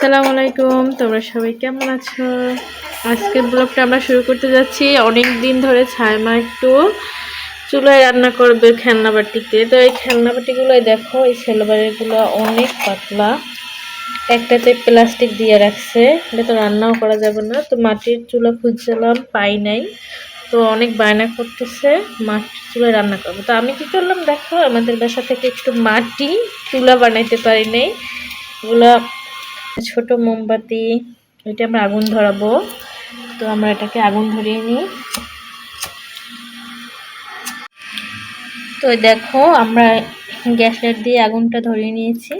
আসসালামু আলাইকুম, তোমরা সবাই কেমন আছো? আজকের ব্লগটা আমরা শুরু করতে যাচ্ছি। অনেক দিন ধরে ছায়মা একটু চুলায় রান্না করবে খেলনা বাটিতে তো এই খেলনা বাটিগুলোই দেখো, এই সেলোবারেরগুলো অনেক পাতলা। একটাতে প্লাস্টিক দিয়ে রাখছে, এটা তো রান্নাও করা যাবে না। তো মাটির চুলা খুঁজছিলাম, পাই নাই। তো অনেক বায়না করতেছে, মাটির চুলায় রান্না করব। তো আমি কি করলাম, দেখো, আমাদের বাসা থেকে একটু মাটি, চুলা বানাইতে পারি নাই। এগুলো ছোট মোমবাতি, এটা আমরা আগুন ধরাবো। তো আমরা এটাকে আগুন ধরিয়ে নিই। তো দেখো, আমরা গ্যাস লাইট দিয়ে আগুনটা ধরিয়ে নিয়েছি।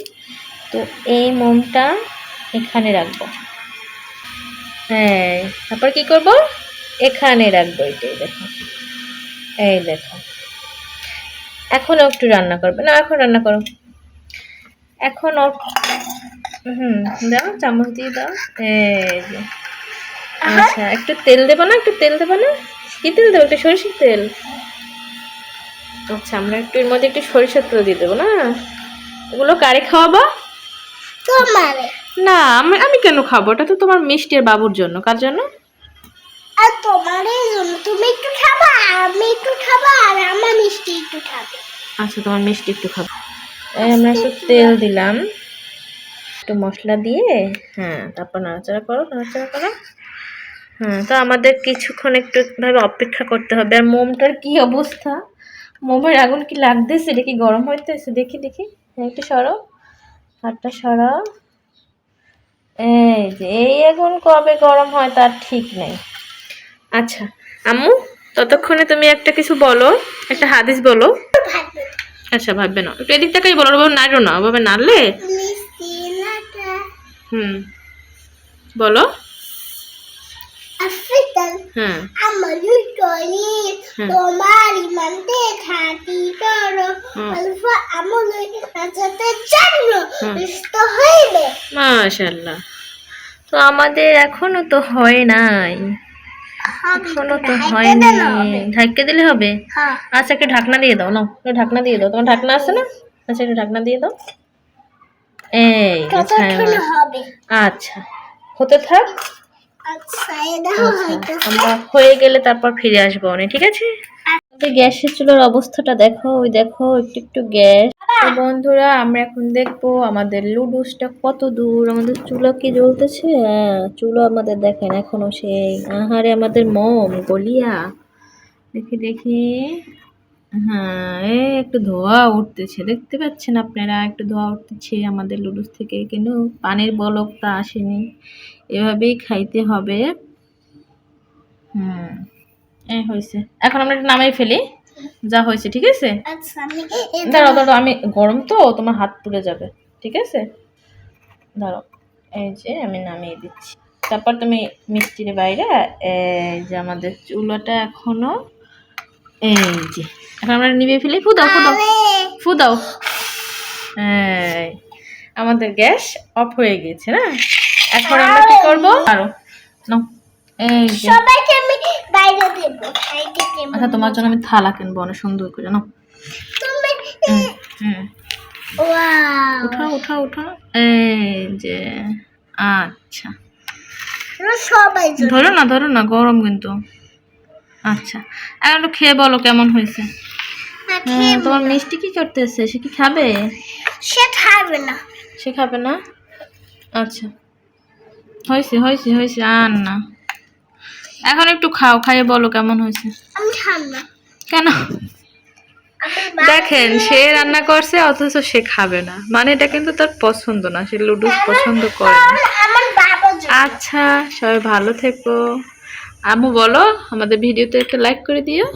তো এই মোমটা এখানে রাখব। হ্যাঁ তারপর কি করব? এখানে রাখব এটাই দেখো। এই দেখো। এখনও একটু রান্না করবে। না, এখন রান্না করো। এখন হুম দাও চামচ দিয়ে দাও। এই যে। আচ্ছা একটু তেল দেবো না? একটু তেল দেবো না? কি তেল দেবো? একটু সরিষার তেল? আচ্ছা আমরা একটু এর মধ্যে একটু সরিষার তেল দিয়ে দেবো না? এগুলো কারে খাওয়াবো? তোমারে। না আমি আমি কেন খাব? ওটা তো তোমার মিষ্টি আর বাবুর জন্য। কার জন্য? আর তোমারই জন্য। তুমি একটু খাবা আমি একটু খাবা আর আমার মিষ্টি একটু খাবে। আচ্ছা তোমার মিষ্টি একটু খাব। আমরা একটু তেল দিলাম। একটু মশলা দিয়ে হ্যাঁ তারপর নাড়াচাড়া করো নাড়াচাড়া করো। হ্যাঁ তো আমাদের কিছুক্ষণ একটু ভাবে অপেক্ষা করতে হবে। আর মোমটার কি অবস্থা? মোমের আগুন কি লাগতেছে? এটা কি গরম হইতেছে? দেখি দেখি। হ্যাঁ, একটু সরো হাতটা সরাও। এই যে এই আগুন কবে গরম হয় তার ঠিক নেই। আচ্ছা আম্মু ততক্ষণে তুমি একটা কিছু বলো একটা হাদিস বলো। আচ্ছা ভাববে না। একটু এদিক থেকেই বলো নাড়ো না। ওভাবে নাড়লে হুম। বলো। হ্যাঁ। তোমার ইমানতে খাটি করো। হুম। আমল নাচাতে জানো হুম। হইবে মাশাল্লাহ তো আমাদের এখনও তো হয় নাই। এখনও তো হয়নি। ঢাকে দিলে হবে? হ্যাঁ। আচ্ছা একটা ঢাকনা দিয়ে দাও না ঢাকনা দিয়ে দাও। তোমার ঢাকনা আছে না? আচ্ছা একটু ঢাকনা দিয়ে দাও। এই আচ্ছা হতে থাক। আচ্ছা আচ্ছা, আমরা হয়ে গেলে তারপর ফিরে আসব অনেক ঠিক আছে? গ্যাসের চুলার অবস্থাটা দেখো ওই দেখো একটু একটু গ্যাস। বন্ধুরা আমরা এখন দেখব আমাদের লুডুসটা কত দূর আমাদের চুলা কি জ্বলতেছে? হ্যাঁ চুলো আমাদের দেখেন এখনও সেই। আহারে আমাদের মম গলিয়া। দেখি দেখি। হ্যাঁ এ একটু ধোয়া উঠতেছে। দেখতে পাচ্ছেন আপনারা একটু ধোয়া উঠতেছে আমাদের লুডুস থেকে কিন্তু পানির বলকটা আসেনি। এভাবেই খাইতে হবে। হুম এই হয়েছে। এখন আমরা এটা নামাই ফেলি যা হয়েছে ঠিক আছে? আচ্ছা দাঁড়াও দাঁড়াও আমি গরম তো তোমার হাত পুড়ে যাবে ঠিক আছে? দাঁড়াও এই যে আমি নামিয়ে দিচ্ছি। তারপর তুমি মিষ্টির বাইরে এই যে আমাদের চুলাটা এখনও এই যে এখন আমরা নিভে ফেলি। ফু দাও ফু দাও ফু দাও। আমাদের গ্যাস অফ হয়ে গেছে না? এখন আমরা কি করব? আরও নাও। এই সবাইকে আমি বাইরে দেব আচ্ছা তোমার জন্য আমি থালা কিনবো অনেক সুন্দর করে নাও। উঠাও উঠাও উঠাও। এই যে আচ্ছা। ধরো না ধরো না গরম কিন্তু। আচ্ছা এখন একটু খেয়ে বলো কেমন হয়েছে? হ্যাঁ, তোমার মিষ্টি কি করতেছে? সে কি খাবে? সে খাবে না। সে খাবে না? আচ্ছা হয়েছে হয়েছে হয়েছে আর না। এখন একটু খাও খাইয়ে বলো কেমন হয়েছে। কেন? দেখেন সে রান্না করছে অথচ সে খাবে না। মানে এটা কিন্তু তার পছন্দ না সে লুডুস পছন্দ করে না। আচ্ছা সবাই ভালো থেকো। আম্মু বলো আমাদের ভিডিওতে একটা লাইক করে দিও।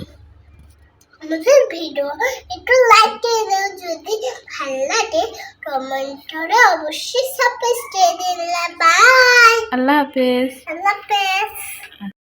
আমাদের ভিডিও একটু লাইক করে দিও যদি ভালো লাগে কমেন্ট করে অবশ্যই সাবস্ক্রাইব করে দিন বাই আল্লাহ হাফেজ। আল্লাহ হাফেজ।